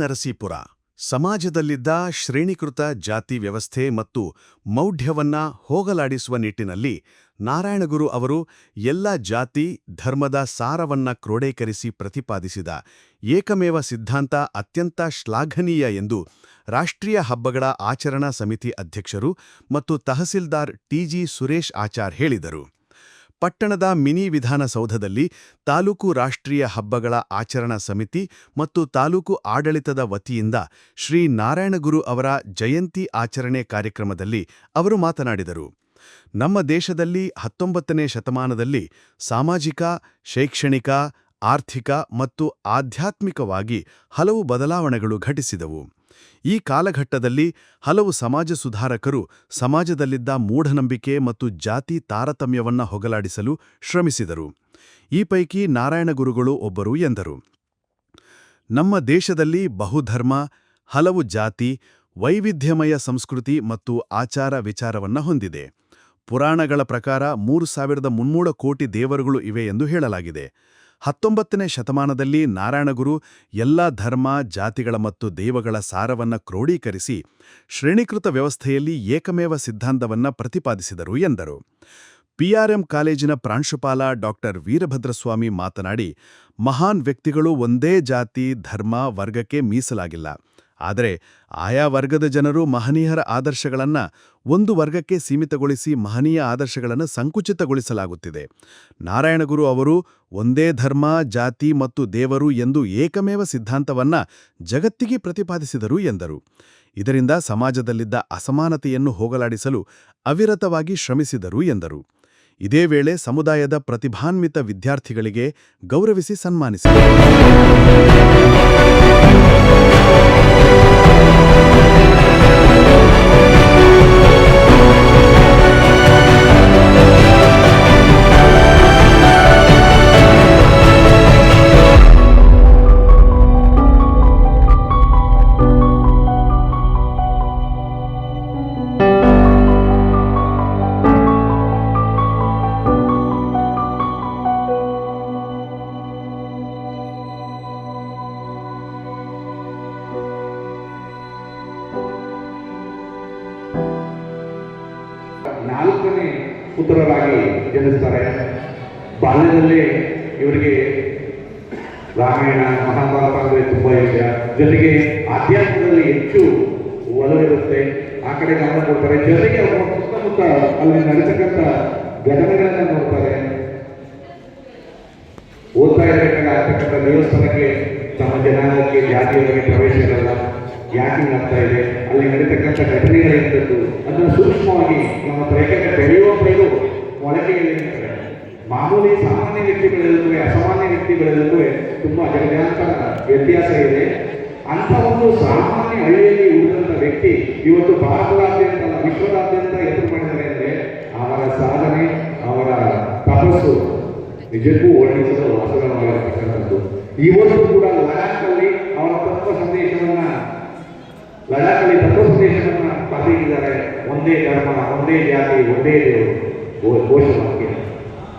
ನರಸೀಪುರ, ಸಮಾಜದಲ್ಲಿದ್ದ ಶ್ರೇಣೀಕೃತ ಜಾತಿ ವ್ಯವಸ್ಥೆ ಮತ್ತು ಮೌಢ್ಯವನ್ನ ಹೋಗಲಾಡಿಸುವ ನಿಟ್ಟಿನಲ್ಲಿ ನಾರಾಯಣಗುರು ಅವರು ಎಲ್ಲ ಜಾತಿ, ಧರ್ಮದ ಸಾರವನ್ನ ಕ್ರೋಢೀಕರಿಸಿ ಪ್ರತಿಪಾದಿಸಿದ ಏಕಮೇವ ಸಿದ್ಧಾಂತ ಅತ್ಯಂತ ಶ್ಲಾಘನೀಯ ಎಂದು ರಾಷ್ಟ್ರೀಯ ಹಬ್ಬಗಳ ಆಚರಣಾ ಸಮಿತಿ ಅಧ್ಯಕ್ಷರು ಮತ್ತು ತಹಸೀಲ್ದಾರ್ ಟಿಜಿ ಸುರೇಶ್ ಆಚಾರ್ ಹೇಳಿದರು. ಪಟ್ಟಣದ ಮಿನಿ ವಿಧಾನಸೌಧದಲ್ಲಿ ತಾಲೂಕು ರಾಷ್ಟ್ರೀಯ ಹಬ್ಬಗಳ ಆಚರಣಾ ಸಮಿತಿ ಮತ್ತು ತಾಲೂಕು ಆಡಳಿತದ ವತಿಯಿಂದ ಶ್ರೀ ನಾರಾಯಣಗುರು ಅವರ ಜಯಂತಿ ಆಚರಣೆ ಕಾರ್ಯಕ್ರಮದಲ್ಲಿ ಅವರು ಮಾತನಾಡಿದರು. ನಮ್ಮ ದೇಶದಲ್ಲಿ ಹತ್ತೊಂಬತ್ತನೇ ಶತಮಾನದಲ್ಲಿ ಸಾಮಾಜಿಕ, ಶೈಕ್ಷಣಿಕ, ಆರ್ಥಿಕ ಮತ್ತು ಆಧ್ಯಾತ್ಮಿಕವಾಗಿ ಹಲವು ಬದಲಾವಣೆಗಳು ಘಟಿಸಿದವು. ಈ ಕಾಲಘಟ್ಟದಲ್ಲಿ ಹಲವು ಸಮಾಜ ಸುಧಾರಕರು ಸಮಾಜದಲ್ಲಿದ್ದ ಮೂಢನಂಬಿಕೆ ಮತ್ತು ಜಾತಿ ತಾರತಮ್ಯವನ್ನ ಹೊಗಲಾಡಿಸಲು ಶ್ರಮಿಸಿದರು. ಈ ಪೈಕಿ ನಾರಾಯಣಗುರುಗಳು ಒಬ್ಬರು ಎಂದರು. ನಮ್ಮ ದೇಶದಲ್ಲಿ ಬಹುಧರ್ಮ, ಹಲವು ಜಾತಿ, ವೈವಿಧ್ಯಮಯ ಸಂಸ್ಕೃತಿ ಮತ್ತು ಆಚಾರ ವಿಚಾರವನ್ನ ಹೊಂದಿದೆ. ಪುರಾಣಗಳ ಪ್ರಕಾರ ಮೂರು ಸಾವಿರದ ಮುನ್ನೂರ ಕೋಟಿ ದೇವರುಗಳು ಇವೆ ಎಂದು ಹೇಳಲಾಗಿದೆ. ಹತ್ತೊಂಬತ್ತನೇ ಶತಮಾನದಲ್ಲಿ ನಾರಾಯಣಗುರು ಎಲ್ಲ ಧರ್ಮ, ಜಾತಿಗಳ ಮತ್ತು ದೇವಗಳ ಸಾರವನ್ನ ಕ್ರೋಢೀಕರಿಸಿ ಶ್ರೇಣೀಕೃತ ವ್ಯವಸ್ಥೆಯಲ್ಲಿ ಏಕಮೇವ ಸಿದ್ಧಾಂತವನ್ನ ಪ್ರತಿಪಾದಿಸಿದರು ಎಂದರು. ಪಿಆರ್ಎಂ ಕಾಲೇಜಿನ ಪ್ರಾಂಶುಪಾಲ ಡಾಕ್ಟರ್ ವೀರಭದ್ರಸ್ವಾಮಿ ಮಾತನಾಡಿ, ಮಹಾನ್ ವ್ಯಕ್ತಿಗಳು ಒಂದೇ ಜಾತಿ, ಧರ್ಮ, ವರ್ಗಕ್ಕೆ ಮೀಸಲಾಗಿಲ್ಲ. ಆದರೆ ಆಯಾ ವರ್ಗದ ಜನರು ಮಹನೀಯರ ಆದರ್ಶಗಳನ್ನ ಒಂದು ವರ್ಗಕ್ಕೆ ಸೀಮಿತಗೊಳಿಸಿ ಮಹನೀಯ ಆದರ್ಶಗಳನ್ನು ಸಂಕುಚಿತಗೊಳಿಸಲಾಗುತ್ತಿದೆ. ನಾರಾಯಣಗುರು ಅವರು ಒಂದೇ ಧರ್ಮ, ಜಾತಿ ಮತ್ತು ದೇವರು ಎಂದು ಏಕಮೇವ ಸಿದ್ಧಾಂತವನ್ನ ಜಗತ್ತಿಗೆ ಪ್ರತಿಪಾದಿಸಿದರು ಎಂದರು. ಇದರಿಂದ ಸಮಾಜದಲ್ಲಿದ್ದ ಅಸಮಾನತೆಯನ್ನು ಹೋಗಲಾಡಿಸಲು ಅವಿರತವಾಗಿ ಶ್ರಮಿಸಿದರು ಎಂದರು. ಇದೇ ವೇಳೆ ಸಮುದಾಯದ ಪ್ರತಿಭಾನ್ವಿತ ವಿದ್ಯಾರ್ಥಿಗಳಿಗೆ ಗೌರವಿಸಿ ಸನ್ಮಾನಿಸಿದರು. ಪುತ್ರರಾಗಿ ಬಾಲ್ಯದಲ್ಲಿ ಇವರಿಗೆ ರಾಮಾಯಣ, ಮಹಾಭಾರತ ಅಂದರೆ ತುಂಬ ಇಷ್ಟ ಜೊತೆಗೆ ಆಧ್ಯಾತ್ಮದಲ್ಲಿ ಹೆಚ್ಚು ಒಲವಿರುತ್ತೆ ಆ ಕಡೆ ಗಮನ ಕೊಡ್ತಾರೆ. ಜೊತೆಗೆ ಅವರ ಸುತ್ತಮುತ್ತ ಅಲ್ಲಿ ನಡೀತಕ್ಕಂಥ ಘಟನೆಗಳನ್ನ ನೋಡ್ತಾರೆ. ಓದ್ತಾ ಇರಬೇಕಾದ್ರೆ ಆಗ್ತಕ್ಕಂಥ ದೇವಸ್ಥಾನಕ್ಕೆ ತಮ್ಮ ಜನಾಂಗಕ್ಕೆ ಜಾತಿಯವರಿಗೆ ಪ್ರವೇಶ ಇರಲ್ಲ. ಯಾಕೆ ಆಗ್ತಾ ಇದೆ? ಅಲ್ಲಿ ನಡೀತಕ್ಕಂಥ ಘಟನೆಗಳೇನಿದ್ದು ಅದನ್ನು ಸೂಕ್ಷ್ಮವಾಗಿ ನಮ್ಮ ಪ್ರೇಕ್ಷಕ ಬೆಳೆಯುವ ಪೈರು ನಿಲ್ತದೆ. ಮಾಮೂಲಿ ಸಾಮಾನ್ಯ ವ್ಯಕ್ತಿಗಳೆಲ್ಲೂ ಅಸಾಮಾನ್ಯ ವ್ಯಕ್ತಿಗಳೆಲ್ಲೂ ತುಂಬ ಜಗಜಾಂತರ ವ್ಯತ್ಯಾಸ ಇದೆ. ಅಂತ ಒಂದು ಸಾಮಾನ್ಯ ಹಳ್ಳಿಯಲ್ಲಿ ಉಳಿದಂಥ ವ್ಯಕ್ತಿ ಇವತ್ತು ಭಾರತದಾದ್ಯಂತ ವಿಶ್ವದಾದ್ಯಂತ ಎದುರು ಮಾಡಿದ್ದಾರೆ ಅಂದರೆ ಅವರ ಸಾಧನೆ, ಅವರ ತಪಸ್ಸು ನಿಜಕ್ಕೂ ವರ್ಣಿಸಲು ಅಸುರವಾಗಿರತಕ್ಕಂಥದ್ದು ಇವತ್ತು ಕೂಡ ಲಡಾಖಲ್ಲಿ ಅವರ ತತ್ವ ಸಂದೇಶವನ್ನ ಲಡಾಖಲ್ಲಿ ತತ್ವ ಸಂದೇಶವನ್ನ ಬರೆದಿದ್ದಾರೆ ಒಂದೇ ಧರ್ಮ, ಒಂದೇ ಜಾತಿ, ಒಂದೇ ದೇವರು. ಘೋಷವಾಕ್ಯ.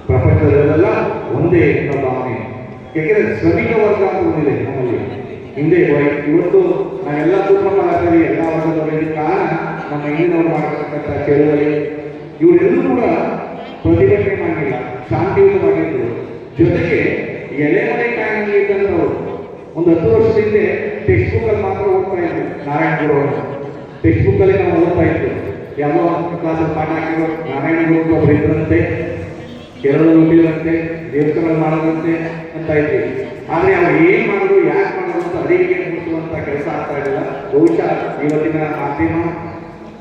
ಪ್ರಪಂಚದಲ್ಲೆಲ್ಲ ಒಂದೇ ಎಂಬ ಭಾವನೆ ಯಾಕೆಂದ್ರೆ ಶ್ರಮಿಕ ವರ್ಗ ಅಂತ ನಮ್ಮಲ್ಲಿ. ಹಿಂದೆ ಇವತ್ತು ನಾವೆಲ್ಲ ಕುಟುಂಬ ಮಾಡ್ತೀವಿ ಎಲ್ಲ ವರ್ಗದವರಿಗೆ ಕಾರಣ ನಮ್ಮ ಹಿಂದಿನವರು ಮಾಡತಕ್ಕಂಥ ಚಳುವಳಿ. ಇವರೆಲ್ಲರೂ ಕೂಡ ಪ್ರತಿಭಟನೆ ಮಾಡಿಲ್ಲ ಶಾಂತಿಯುತವಾಗಿದ್ದರು ಜೊತೆಗೆ ಎಲೆಮನೆ ಕಾಯಿನಲ್ಲಿ ಇದ್ದಂಥವ್ರು ಒಂದು ಹತ್ತು ವರ್ಷದಿಂದ ಟೆಕ್ಸ್ಟ್ ಬುಕ್ ಅಲ್ಲಿ ಮಾತ್ರ ಓದ್ತಾ ಇದ್ದರು ನಾರಾಯಣ ಗುರು ಟೆಕ್ಸ್ಟ್ ಬುಕ್ ಅಲ್ಲಿ ನಾವು ಓದ್ತಾ ಇದ್ವಿ. ಕ್ಲಾಸ್ ಪಾಠ ಹಾಕಿರೋ ನಾರಾಯಣ ಗುರು ಒಬ್ರು ಇದ್ರಂತೆ ಕೇರಳ ನುಡಿದಂತೆ ದೇವಸ್ಥಾನ ಮಾಡೋದಂತೆ ಅಂತ ಇದ್ವಿ ಆದರೆ ಅವ್ರು ಏನು ಮಾಡೋದು ಯಾಕೆ ಮಾಡೋದು ಅಂತ ಅರಿವಿಗೆ ಅಂತ ಕೆಲಸ ಆಗ್ತಾ ಇರಲಿಲ್ಲ. ಬಹುಶಃ ಇವತ್ತಿನ ಮಾಧ್ಯಮ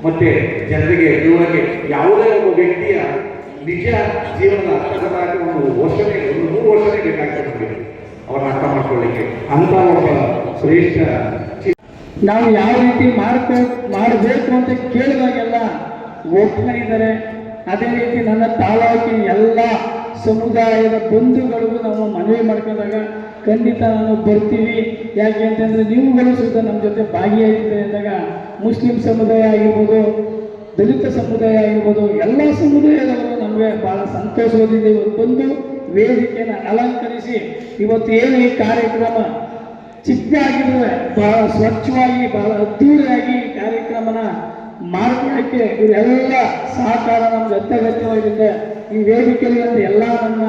ಮತ್ತೆ ಜನರಿಗೆ ತಿಳುವಳಿಕೆ ಯಾವುದೇ ಒಬ್ಬ ವ್ಯಕ್ತಿಯ ನಿಜ ಜೀವನದ ಅರ್ಥಗತ ಒಂದು ವರ್ಷನೇ, ಒಂದು ಮೂರು ವರ್ಷನೇ ಬೇಕಾಗ್ತದೆ ನಮಗೆ ಅಂತ ಒಬ್ಬ ಶ್ರೇಷ್ಠ ನಾವು ಯಾವ ರೀತಿ ಮಾಡ್ಕೋ, ಮಾಡಬೇಕು ಅಂತ ಕೇಳಿದಾಗೆಲ್ಲ ಒಪ್ತಾ ಇದ್ದಾರೆ ಅದೇ ರೀತಿ ನನ್ನ ತಾಲೂಕಿನ ಎಲ್ಲ ಸಮುದಾಯದ ಬಂಧುಗಳಿಗೂ ನಾವು ಮನವಿ ಮಾಡ್ಕೊಂಡಾಗ ಖಂಡಿತ ನಾನು ಬರ್ತೀವಿ. ಯಾಕೆ ಅಂತಂದ್ರೆ ನೀವುಗಳು ಸುತ್ತ ನಮ್ಮ ಜೊತೆ ಭಾಗಿಯಾಗಿದ್ದಾರೆ ಅಂದಾಗ ಮುಸ್ಲಿಂ ಸಮುದಾಯ ಆಗಿರ್ಬೋದು, ದಲಿತ ಸಮುದಾಯ ಆಗಿರ್ಬೋದು, ಎಲ್ಲ ಸಮುದಾಯದವರು ನಮಗೆ ಬಹಳ ಸಂತೋಷವಾಗಿದೆ ಇವತ್ತು ಬಂದು ವೇದಿಕೆಯನ್ನು ಅಲಂಕರಿಸಿ ಇವತ್ತು ಏನು ಈ ಕಾರ್ಯಕ್ರಮ ಚಿಕ್ಕದಾಗಿದ್ರೆ ಬಹಳ ಸ್ವಚ್ಛವಾಗಿ, ಬಹಳ ಅದ್ದೂರಿಯಾಗಿ ಕಾರ್ಯಕ್ರಮನ ಮಾಡ್ಕೊಳ್ಳೋಕ್ಕೆ ಇವರೆಲ್ಲ ಸಹಕಾರ ನಮ್ಗೆ ಅತ್ಯಗತ್ಯವಾಗಿದೆ. ಈ ವೇದಿಕೆಯಲ್ಲಿ ಎಲ್ಲ ನನ್ನ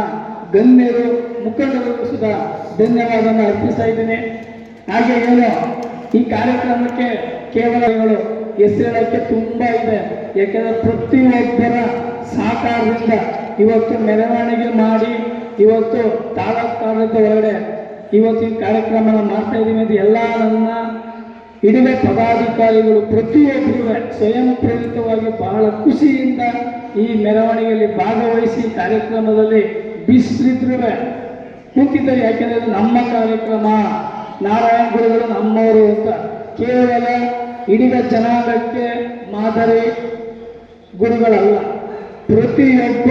ಗಣ್ಯರು ಮುಖಂಡರು ಸುಧಾ ಧನ್ಯವಾದವನ್ನು ಅರ್ಪಿಸ್ತಾ ಇದ್ದೀನಿ. ಹಾಗೆ ಏನು, ಈ ಕಾರ್ಯಕ್ರಮಕ್ಕೆ ಕೇವಲ ಇವಳು ಹೆಸರಿಡೋಕ್ಕೆ ತುಂಬ ಇದೆ. ಯಾಕೆಂದ್ರೆ ಪ್ರತಿಯೊಬ್ಬರ ಸಹಕಾರದಿಂದ ಇವತ್ತು ಮೆರವಣಿಗೆ ಮಾಡಿ, ಇವತ್ತು ತಾಲೂಕು ಕಾಲದ ಒಳಗಡೆ ಇವತ್ತು ಈ ಕಾರ್ಯಕ್ರಮ ಮಾಡ್ತಾ ಇದ್ದೀವಿ ಅಂತ ಎಲ್ಲ ನನ್ನ ಹಿಡಿದ ಪದಾಧಿಕಾರಿಗಳು ಪ್ರತಿಯೊಬ್ಬರು ಸ್ವಯಂ ಪ್ರೇರಿತವಾಗಿ ಬಹಳ ಖುಷಿಯಿಂದ ಈ ಮೆರವಣಿಗೆಯಲ್ಲಿ ಭಾಗವಹಿಸಿ ಕಾರ್ಯಕ್ರಮದಲ್ಲಿ ಬಿಸಿಲಿದ್ರು ಕೂತಿದ್ದಾರೆ ಯಾಕೆಂದ್ರೆ ನಮ್ಮ ಕಾರ್ಯಕ್ರಮ. ನಾರಾಯಣ ಗುರುಗಳು ನಮ್ಮವರು ಅಂತ. ಕೇವಲ ಹಿಡಿದ ಜನಾಂಗಕ್ಕೆ ಮಾದರಿ ಗುರುಗಳಲ್ಲ. ಪ್ರತಿಯೊಬ್ಬ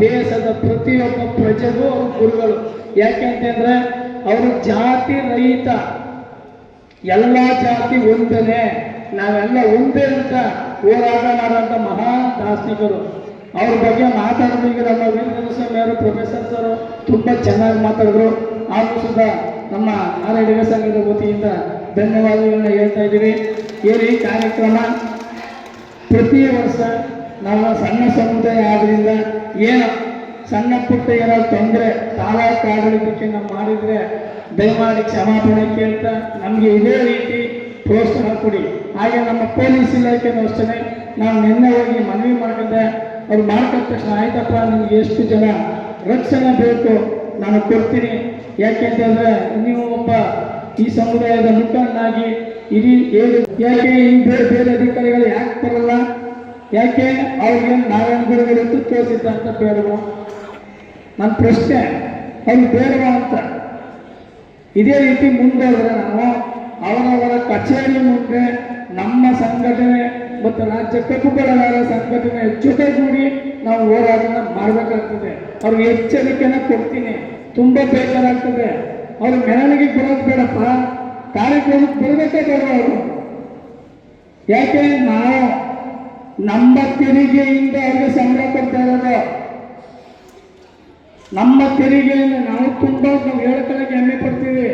ದೇಶದ ಪ್ರತಿಯೊಬ್ಬ ಪ್ರಜೆಗೂ ಅವರು ಗುರುಗಳು. ಯಾಕೆಂತಂದ್ರೆ ಅವರು ಜಾತಿ ರಹಿತ, ಎಲ್ಲ ಜಾತಿ ಒಂದನೇ, ನಾವೆಲ್ಲ ಒಂದೇ ಅಂತ ಹೋರಾಟ ಮಾಡುವಂಥ ಮಹಾನ್ ದಾರ್ಶನಿಕರು. ಅವ್ರ ಬಗ್ಗೆ ಮಾತಾಡೋದಕ್ಕೆ ನಮ್ಮ ಅವರು ಪ್ರೊಫೆಸರ್ ಸರ್ ತುಂಬ ಚೆನ್ನಾಗಿ ಮಾತಾಡಿದ್ರು. ಹಾಗೂ ಸುಧಾ ನಮ್ಮ ಆರೋಗ್ಯ ಸಂಘದ ವತಿಯಿಂದ ಧನ್ಯವಾದಗಳನ್ನ ಹೇಳ್ತಾ ಇದ್ದೀವಿ. ಏನು ಈ ಕಾರ್ಯಕ್ರಮ ಪ್ರತಿ ವರ್ಷ ನಮ್ಮ ಸಣ್ಣ ಸಮುದಾಯ ಆದ್ದರಿಂದ ಏನು ಸಣ್ಣ ಪುಟ್ಟ ಏನೋ ತೊಂದರೆ ತಾಲೂಕು ಆಡಳಿತಕ್ಕೆ ಚಿನ್ನ ಮಾಡಿದರೆ ದಯಮಾಡಿ ಕ್ಷಮಾಪಣೆ ಕೇಳ್ತಾ, ನಮಗೆ ಇದೇ ರೀತಿ ಪ್ರೋತ್ಸಾಹ ಕೊಡಿ. ಹಾಗೆ ನಮ್ಮ ಪೊಲೀಸ್ ಇಲಾಖೆನೂ ಅಷ್ಟೇ ನಾನು ನಿನ್ನೆ ಹೋಗಿ ಮನವಿ ಮಾಡ್ಕೊಂಡೆ ಅವ್ರು ಮಾಡ್ಕೊಂಡ ತಕ್ಷಣ ಆಯ್ತಪ್ಪ, ನಿಮ್ಗೆ ಎಷ್ಟು ಜನ ರಕ್ಷಣೆ ಬೇಕು, ನಾನು ಕೊಡ್ತೀನಿ. ಯಾಕೆಂತಂದ್ರೆ ನೀವು ಒಬ್ಬ ಈ ಸಮುದಾಯದ ಮುಖಂಡನಾಗಿ ಇಡೀ ಏಳು ಯಾಕೆ ಈ ಬೇರೆ ಬೇರೆ ಅಧಿಕಾರಿಗಳು ಯಾಕೆ ಬರಲ್ಲ? ಯಾಕೆ ಅವ್ರಿಗೆ ನಾರಾಯಣ ಗುರುಗಳು ತುತ್ತು ಅಂತ ಬೇಡವಾ ನನ್ನ ಪ್ರಶ್ನೆ ಅಲ್ಲಿ ಬೇಡವಾ ಅಂತ? ಇದೇ ರೀತಿ ಮುಂದುವರೆದ್ರೆ ನಾವು ಅವರವರ ಕಚೇರಿ ಮುಂದೆ ನಮ್ಮ ಸಂಘಟನೆ ಮತ್ತು ರಾಜ್ಯ ಕಬ್ಬು ಬೆಳೆಗಾರರ ಸಂಘಟನೆ ಜೊತೆಗೂಡಿ ನಾವು ಹೋರಾಟನ ಮಾಡಬೇಕಾಗ್ತದೆ. ಅವ್ರಿಗೆ ಎಚ್ಚರಿಕೆನ ಕೊಡ್ತೀನಿ. ತುಂಬ ಬೇಜಾರಾಗ್ತದೆ. ಅವ್ರ ಮೆರವಣಿಗೆ ಬರೋದು ಬೇಡಪ್ಪ. ಕಾರ್ಯಕ್ರಮಕ್ಕೆ ಬರಬೇಕೇ ಬೇಡ ಅವರು? ಯಾಕೆ? ನಾವು ನಮ್ಮ ತೆರಿಗೆಯಿಂದ ಅವ್ರಿಗೆ ಸಂಬಳ ಕೊಡ್ತಾ ಇರೋದು. ನಮ್ಮ ತೆರಿಗೆಯನ್ನು ನಾವು ತುಂಬ ನಾವು ಹೇಳ್ಕೊಳ್ಳೋಕೆ ಹೆಮ್ಮೆ ಪಡ್ತೀವಿ.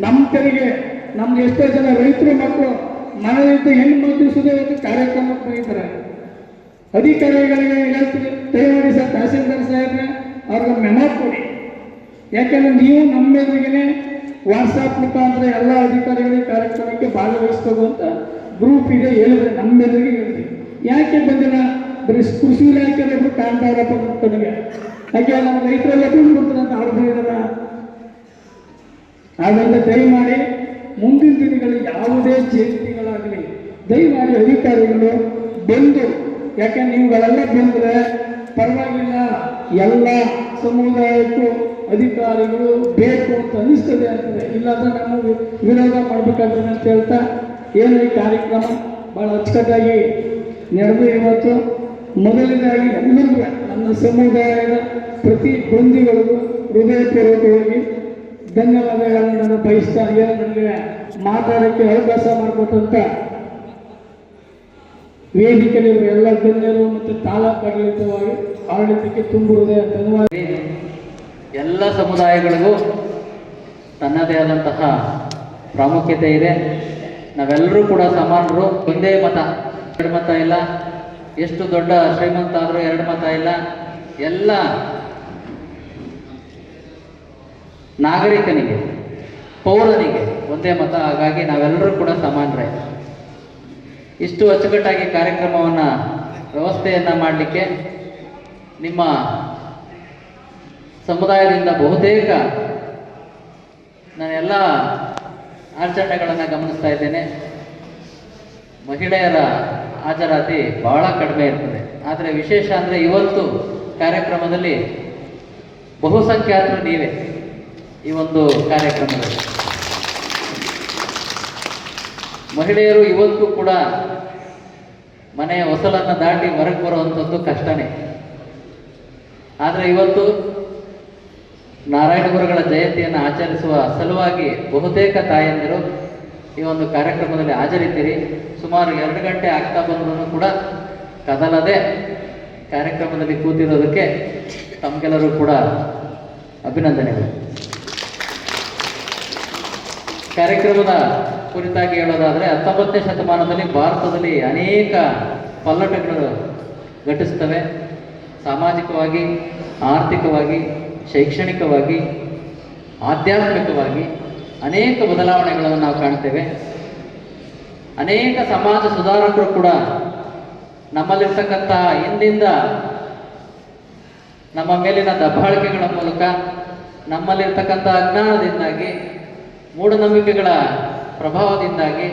ನಮ್ಮ ತೆರಿಗೆ, ನಮ್ಗೆ ಎಷ್ಟೋ ಜನ ರೈತರು ಮಕ್ಕಳು ಮನೆಯಿಂದ ಹೆಣ್ಣು ಮಕ್ಕಳು ಸುದ ಕಾರ್ಯಕ್ರಮಕ್ಕೆ ಬಂದಿದ್ದಾರೆ. ಅಧಿಕಾರಿಗಳಿಗೆ ಹೇಳ್ತೀವಿ, ದಯಮಾಡಿ ಸರ್ ತಹಸೀಲ್ದಾರ್ ಸಾಹೇಬ್ರೆ, ಅವ್ರಿಗೆ ಮೆಮೋ ಕೊಡಿ. ಯಾಕೆಂದ್ರೆ ನೀವು ನಮ್ಮ ವಾಟ್ಸಾಪ್ ಮುಖಾಂತರ ಎಲ್ಲ ಅಧಿಕಾರಿಗಳಿಗೆ ಕಾರ್ಯಕ್ರಮಕ್ಕೆ ಭಾಗವಹಿಸ್ಬೋದು ಅಂತ ಗ್ರೂಪ್ ಇದೆ ಹೇಳಿದ್ರೆ ನಮ್ಮೆದುರಿಗೆ ಹೇಳ್ತೀವಿ. ಯಾಕೆ ಬಂದಿಲ್ಲ? ಬರೀ ಕೃಷಿ ಇಲಾಖೆ ಕಾಣ್ತಾ ಇರಪ್ಪ ಕಡೆಗೆ ಹಾಗೆ ನಮ್ಮ ರೈತರೆಲ್ಲ ದುಡ್ಡು ಕೊಡ್ತಾರೆ ಅಂತ ಅವ್ರು ಹೇಳಿದಾರ. ಆದ್ದರಿಂದ ದಯಮಾಡಿ ಮುಂದಿನ ದಿನಗಳಲ್ಲಿ ಯಾವುದೇ ಜಯಂತಿಗಳಾಗಲಿ, ದಯಮಾಡಿ ಅಧಿಕಾರಿಗಳು ಬಂದು, ಯಾಕೆ ನೀವುಗಳೆಲ್ಲ ಬಂದರೆ ಪರವಾಗಿಲ್ಲ, ಎಲ್ಲ ಸಮುದಾಯಕ್ಕೂ ಅಧಿಕಾರಿಗಳು ಬೇಕು ಅಂತ ಅನಿಸ್ತದೆ ಅಂತದೆ ಇಲ್ಲಾಂದ್ರೆ ನಮ್ಮ ವಿರೋಧ ಮಾಡಬೇಕಾಗ್ತದೆ ಅಂತ ಹೇಳ್ತಾ ಏನು ಈ ಕಾರ್ಯಕ್ರಮ? ಭಾಳ ಅಚ್ಚುಕಟ್ಟಾಗಿ ನಡೆದು ಇವತ್ತು. ಮೊದಲನೇದಾಗಿ ಎಲ್ಲರಿಗೂ ನನ್ನ ಸಮುದಾಯದ ಪ್ರತಿ ಬಂಧುಗಳಿಗೂ ಹೃದಯಪೂರ್ವಕವಾಗಿ ಧನ್ಯವಾದಗಳನ್ನು ನಾನು ಬಯಸ್ತಾ ನನಗೆ ಮಾತಾಡೋಕ್ಕೆ ಅವಕಾಶ ಮಾಡಿಕೊಟ್ಟಂತ ವೇದಿಕೆಯಲ್ಲಿರುವ ಎಲ್ಲ ಗಣ್ಯರು ಮತ್ತು ತಾಲೂಕು ಆಡಳಿತವಾಗಿ ಆಡಳಿತಕ್ಕೆ ಹೃದಯ ಧನ್ಯವಾದ. ಎಲ್ಲ ಸಮುದಾಯಗಳಿಗೂ ತನ್ನದೇ ಆದಂತಹ ಪ್ರಾಮುಖ್ಯತೆ ಇದೆ. ನಾವೆಲ್ಲರೂ ಕೂಡ ಸಮಾನರು. ಒಂದೇ ಮತ, ಎರಡು ಮತ ಇಲ್ಲ. ಎಷ್ಟು ದೊಡ್ಡ ಶ್ರೀಮಂತ ಆದರೂ ಎರಡು ಮತ ಇಲ್ಲ. ಎಲ್ಲ ನಾಗರಿಕನಿಗೆ, ಪೌರನಿಗೆ ಒಂದೇ ಮತ. ಹಾಗಾಗಿ ನಾವೆಲ್ಲರೂ ಕೂಡ ಸಮಾನರೇ. ಇಷ್ಟು ಅಚ್ಚುಕಟ್ಟಾಗಿ ಕಾರ್ಯಕ್ರಮವನ್ನು, ವ್ಯವಸ್ಥೆಯನ್ನು ಮಾಡಲಿಕ್ಕೆ ನಿಮ್ಮ ಸಮುದಾಯದಿಂದ ಬಹುತೇಕ ನಾನೆಲ್ಲ ಆಚರಣೆಗಳನ್ನು ಗಮನಿಸ್ತಾ ಇದ್ದೇನೆ. ಮಹಿಳೆಯರ ಹಾಜರಾತಿ ಬಹಳ ಕಡಿಮೆ ಇರ್ತದೆ. ಆದರೆ ವಿಶೇಷ ಅಂದರೆ ಇವತ್ತು ಕಾರ್ಯಕ್ರಮದಲ್ಲಿ ಬಹುಸಂಖ್ಯಾತರು ನೀವೇ ಈ ಒಂದು ಕಾರ್ಯಕ್ರಮದಲ್ಲಿ. ಮಹಿಳೆಯರು ಇವತ್ತು ಕೂಡ ಮನೆಯ ಹೊಸಲನ್ನು ದಾಟಿ ಹೊರಗೆ ಬರುವಂಥದ್ದು ಕಷ್ಟನೇ. ಆದರೆ ಇವತ್ತು ನಾರಾಯಣ ಗುರುಗಳ ಜಯಂತಿಯನ್ನು ಆಚರಿಸುವ ಸಲುವಾಗಿ ಬಹುತೇಕ ತಾಯಂದಿರು ಈ ಒಂದು ಕಾರ್ಯಕ್ರಮದಲ್ಲಿ ಹಾಜರಿದ್ದೀರಿ. ಸುಮಾರು ಎರಡು ಗಂಟೆ ಆಗ್ತಾ ಬಂದರೂ ಕೂಡ ಕದಲದೆ ಕಾರ್ಯಕ್ರಮದಲ್ಲಿ ಕೂತಿರೋದಕ್ಕೆ ತಮಗೆಲ್ಲರೂ ಕೂಡ ಅಭಿನಂದನೆಗಳು. ಕಾರ್ಯಕ್ರಮದ ಕುರಿತಾಗಿ ಹೇಳೋದಾದರೆ ಹತ್ತೊಂಬತ್ತನೇ ಶತಮಾನದಲ್ಲಿ ಭಾರತದಲ್ಲಿ ಅನೇಕ ಪಲ್ಲಟಗಳು ಘಟಿಸ್ತವೆ. ಸಾಮಾಜಿಕವಾಗಿ, ಆರ್ಥಿಕವಾಗಿ, ಶೈಕ್ಷಣಿಕವಾಗಿ, ಆಧ್ಯಾತ್ಮಿಕವಾಗಿ. ಅನೇಕ ಬದಲಾವಣೆಗಳನ್ನು ನಾವು ಕಾಣ್ತೇವೆ. ಅನೇಕ ಸಮಾಜ ಸುಧಾರಕರು ಕೂಡ ನಮ್ಮಲ್ಲಿರ್ತಕ್ಕಂಥ ಹಿಂದಿಂದ ನಮ್ಮ ಮೇಲಿನ ದಬ್ಬಾಳಿಕೆಗಳ ಮೂಲಕ ನಮ್ಮಲ್ಲಿರ್ತಕ್ಕಂಥ ಅಜ್ಞಾನದಿಂದಾಗಿ, ಮೂಢನಂಬಿಕೆಗಳ ಪ್ರಭಾವದಿಂದಾಗಿ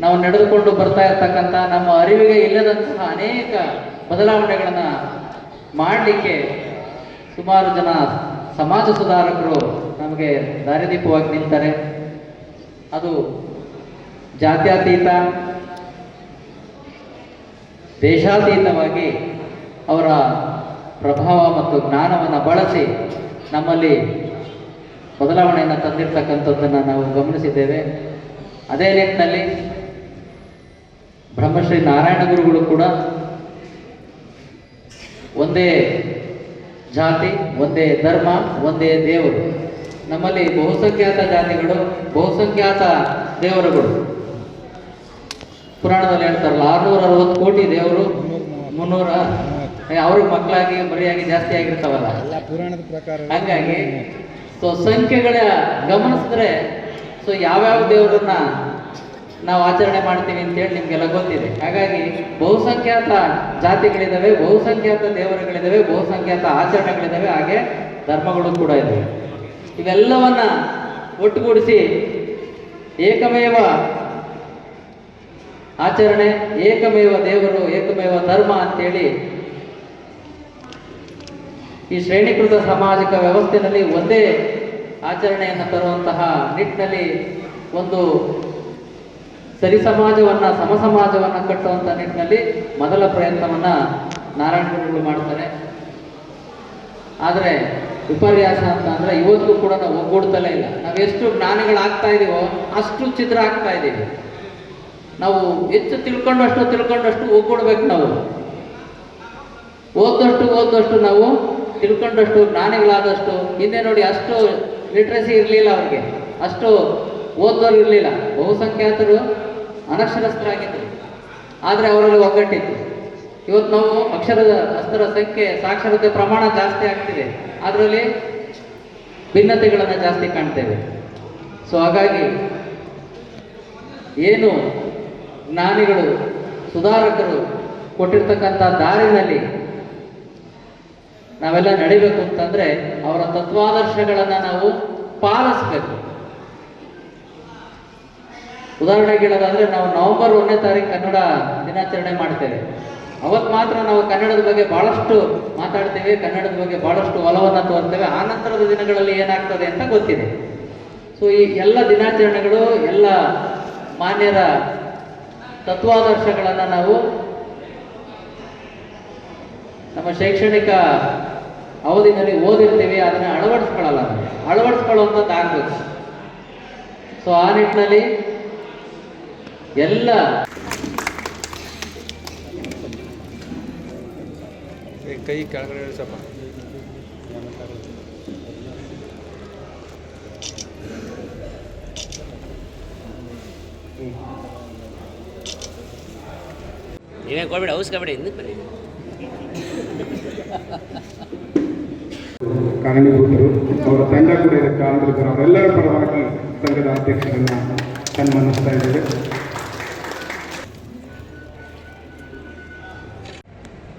ನಾವು ನಡೆದುಕೊಂಡು ಬರ್ತಾ ಇರ್ತಕ್ಕಂಥ ನಮ್ಮ ಅರಿವಿಗೆ ಇಲ್ಲದಂತಹ ಅನೇಕ ಬದಲಾವಣೆಗಳನ್ನು ಮಾಡಲಿಕ್ಕೆ ಸುಮಾರು ಜನ ಸಮಾಜ ಸುಧಾರಕರು ನಮಗೆ ದಾರಿದೀಪವಾಗಿ ನಿಲ್ತಾರೆ ಅದು ಜಾತ್ಯತೀತ, ದೇಶಾತೀತವಾಗಿ ಅವರ ಪ್ರಭಾವ ಮತ್ತು ಜ್ಞಾನವನ್ನು ಬಳಸಿ ನಮ್ಮಲ್ಲಿ ಬದಲಾವಣೆಯನ್ನು ತಂದಿರ್ತಕ್ಕಂಥದ್ದನ್ನು ನಾವು ಗಮನಿಸಿದ್ದೇವೆ. ಅದೇ ನಿಟ್ಟಿನಲ್ಲಿ ಬ್ರಹ್ಮಶ್ರೀ ನಾರಾಯಣ ಗುರುಗಳು ಕೂಡ ಒಂದೇ ಜಾತಿ, ಒಂದೇ ಧರ್ಮ, ಒಂದೇ ದೇವರು. ನಮ್ಮಲ್ಲಿ ಬಹುಸಂಖ್ಯಾತ ಜಾತಿಗಳು, ಬಹುಸಂಖ್ಯಾತ ದೇವರುಗಳು. ಪುರಾಣದಲ್ಲಿ ಹೇಳ್ತಾರಲ್ಲ, ಆರುನೂರ ಅರವತ್ತು ಕೋಟಿ ದೇವರು, ಮುನ್ನೂರ ಅವ್ರಿಗೆ ಮಕ್ಕಳಾಗಿ, ಮರಿಯಾಗಿ ಜಾಸ್ತಿ ಆಗಿರ್ತಾವಲ್ಲ. ಪುರಾಣದ ಪ್ರಕಾರ ಹಾಗಾಗಿ, ಸೊ, ಸಂಖ್ಯೆಗಳ ಗಮನಿಸಿದ್ರೆ, ಸೊ, ಯಾವ್ಯಾವ ದೇವರನ್ನ ನಾವು ಆಚರಣೆ ಮಾಡ್ತೀವಿ ಅಂತೇಳಿ ನಿಮ್ಗೆಲ್ಲ ಗೊತ್ತಿದೆ. ಹಾಗಾಗಿ ಬಹುಸಂಖ್ಯಾತ ಜಾತಿಗಳಿದ್ದಾವೆ ಬಹುಸಂಖ್ಯಾತ ದೇವರುಗಳಿದ್ದಾವೆ ಬಹುಸಂಖ್ಯಾತ ಆಚರಣೆಗಳಿದ್ದಾವೆ ಹಾಗೆ ಧರ್ಮಗಳು ಕೂಡ ಇದ್ದಾವೆ ಇವೆಲ್ಲವನ್ನ ಒಟ್ಟುಗೂಡಿಸಿ ಏಕಮೇವ ಆಚರಣೆ, ಏಕಮೇವ ದೇವರು, ಏಕಮೇವ ಧರ್ಮ ಅಂತೇಳಿ ಈ ಶ್ರೇಣೀಕೃತ ಸಾಮಾಜಿಕ ವ್ಯವಸ್ಥೆಯಲ್ಲಿ ಒಂದೇ ಆಚರಣೆಯನ್ನು ತರುವಂತಹ ನಿಟ್ಟಿನಲ್ಲಿ ಒಂದು ಸರಿ ಸಮಾಜವನ್ನ ಸಮ ಸಮಾಜವನ್ನ ಕಟ್ಟುವಂತ ನಿಟ್ಟಿನಲ್ಲಿ ಮೊದಲ ಪ್ರಯತ್ನವನ್ನ ನಾರಾಯಣ ಗುರುಗಳು ಮಾಡ್ತಾರೆ. ಆದರೆ ವಿಪರ್ಯಾಸ ಅಂತ ಅಂದ್ರೆ ಇವತ್ತು ಕೂಡ ನಾವು ಒಗ್ಗೂಡ್ತಲೇ ಇಲ್ಲ. ನಾವು ಎಷ್ಟು ಜ್ಞಾನಿಗಳಾಗ್ತಾ ಇದೀವೋ ಅಷ್ಟು ಚಿತ್ರ ಆಗ್ತಾ ಇದ್ದೀವಿ ನಾವು ಹೆಚ್ಚು ತಿಳ್ಕೊಂಡಷ್ಟು ತಿಳ್ಕೊಂಡಷ್ಟು ಒಗ್ಗೂಡ್ಬೇಕು ನಾವು. ಓದ್ದಷ್ಟು ಓದ್ದಷ್ಟು ನಾವು ತಿಳ್ಕೊಂಡಷ್ಟು ಜ್ಞಾನಿಗಳಾದಷ್ಟು, ಹಿಂದೆ ನೋಡಿ ಅಷ್ಟು ಲಿಟ್ರಸಿ ಇರಲಿಲ್ಲ ಅವ್ರಿಗೆ. ಅಷ್ಟು ಓದೋರು ಇರಲಿಲ್ಲ. ಬಹುಸಂಖ್ಯಾತರು ಅನಕ್ಷರಸ್ಥರಾಗಿದ್ದರು. ಆದರೆ ಅವರಲ್ಲಿ ಒಗ್ಗಟ್ಟಿತ್ತು. ಇವತ್ತು ನಾವು ಅಕ್ಷರದ ಅಸ್ತರ ಸಂಖ್ಯೆ ಸಾಕ್ಷರತೆ ಪ್ರಮಾಣ ಜಾಸ್ತಿ ಆಗ್ತಿದೆ. ಅದರಲ್ಲಿ ಭಿನ್ನತೆಗಳನ್ನು ಜಾಸ್ತಿ ಕಾಣ್ತೇವೆ. ಸೊ ಹಾಗಾಗಿ ಏನು ಜ್ಞಾನಿಗಳು, ಸುಧಾರಕರು ಕೊಟ್ಟಿರ್ತಕ್ಕಂಥ ದಾರಿನಲ್ಲಿ ನಾವೆಲ್ಲ ನಡಿಬೇಕು ಅಂತಂದರೆ ಅವರ ತತ್ವಾದರ್ಶಗಳನ್ನು ನಾವು ಪಾಲಿಸ್ಬೇಕು. ಉದಾಹರಣೆಗೆ ಹೇಳೋದಾದ್ರೆ ನಾವು ನವೆಂಬರ್ ಒಂದನೇ ತಾರೀಕು ಕನ್ನಡ ದಿನಾಚರಣೆ ಮಾಡ್ತೇವೆ. ಅವತ್ತು ಮಾತ್ರ ನಾವು ಕನ್ನಡದ ಬಗ್ಗೆ ಬಹಳಷ್ಟು ಮಾತಾಡ್ತೇವೆ, ಕನ್ನಡದ ಬಗ್ಗೆ ಬಹಳಷ್ಟು ಒಲವನ್ನು ತೋರ್ತೇವೆ. ಆ ನಂತರದ ದಿನಗಳಲ್ಲಿ ಏನಾಗ್ತದೆ ಅಂತ ಗೊತ್ತಿದೆ. ಸೊ ಈ ಎಲ್ಲ ದಿನಾಚರಣೆಗಳು, ಎಲ್ಲ ಮಾನ್ಯರ ತತ್ವಾದರ್ಶಗಳನ್ನು ನಾವು ನಮ್ಮ ಶೈಕ್ಷಣಿಕ ಅವಧಿನಲ್ಲಿ ಓದಿರ್ತೀವಿ, ಅದನ್ನು ಅಳವಡಿಸ್ಕೊಳ್ಳಲ್ಲ ಅಳವಡಿಸ್ಕೊಳ್ಳುವಂಥದ್ದು ಆಗ್ಬೇಕು ಸೊ ಆ ನಿಟ್ಟಿನಲ್ಲಿ ಎಲ್ಲ ಕೈ ಕೆಳಗಡೆ ಇಳಿಸಪ್ಪ ನೀವೇ ಕೊಡ್ಬೇಡಿ ಔಸ್ಕೊಬೇಡಿ ಹಿಂದಕ್ಕೆ ಬನ್ನಿ ಕಾರಣೀಭೂತರು ಅವರ ತಂಡ ಕೂಡ ಇದಕ್ಕೆ ಆಂಧ್ರಿದ್ರು ಅವರೆಲ್ಲರ ಪರವಾಗಿ ಸಂಘದ ಅಧ್ಯಕ್ಷರನ್ನ ಸನ್ಮಾನಿಸ್ತಾ ಇದ್ದೇವೆ